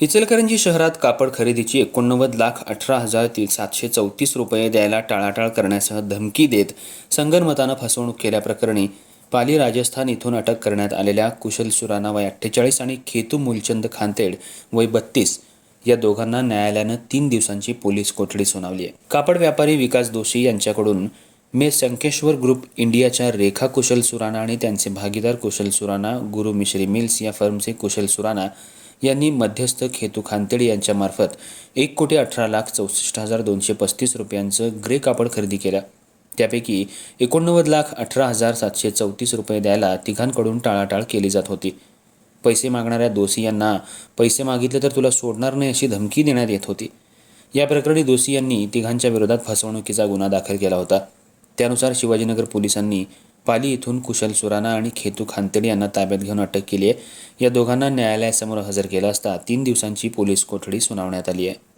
इचलकरंजी शहरात कापड खरेदीची एकोणनव्वद लाख अठरा हजार ती सातशे चौतीस रुपये द्यायला टाळाटाळ करण्यासह धमकी देत संगनमतानं फसवणूक केल्याप्रकरणी पाली राजस्थान इथून अटक करण्यात आलेल्या कुशल सुराना वय अठ्ठेचाळीस आणि खेतू मूलचंद खांतेड वय बत्तीस या दोघांना न्यायालयानं तीन दिवसांची पोलीस कोठडी सुनावली आहे. कापड व्यापारी विकास दोशी यांच्याकडून मे संकेश्वर ग्रुप इंडियाच्या रेखा कुशल सुराना आणि त्यांचे भागीदार कुशल सुराना गुरु मिश्री मिल्स या फर्मचे कुशल सुराना यांनी मध्यस्थ खेतू खानतेडे यांच्यामार्फत एक कोटी अठरा लाख चौसष्ट हजार दोनशे पस्तीस रुपयांचं ग्रे कापड खरेदी केलं. त्यापैकी एकोणनव्वद लाख अठरा हजार सातशे चौतीस रुपये द्यायला तिघांकडून टाळाटाळ केली जात होती. पैसे मागणाऱ्या दोषी यांना पैसे मागितले तर तुला सोडणार नाही अशी धमकी देण्यात येत होती. या प्रकरणी दोषी यांनी तिघांच्या विरोधात फसवणुकीचा गुन्हा दाखल केला होता. त्यानुसार शिवाजीनगर पोलिसांनी पाली इथून कुशल सुराणा आणि खेतू खांतेडे यांना ताब्यात घेऊन अटक केली आहे या दोघांना न्यायालयासमोर हजर केलं असता तीन दिवसांची पोलीस कोठडी सुनावण्यात आली आहे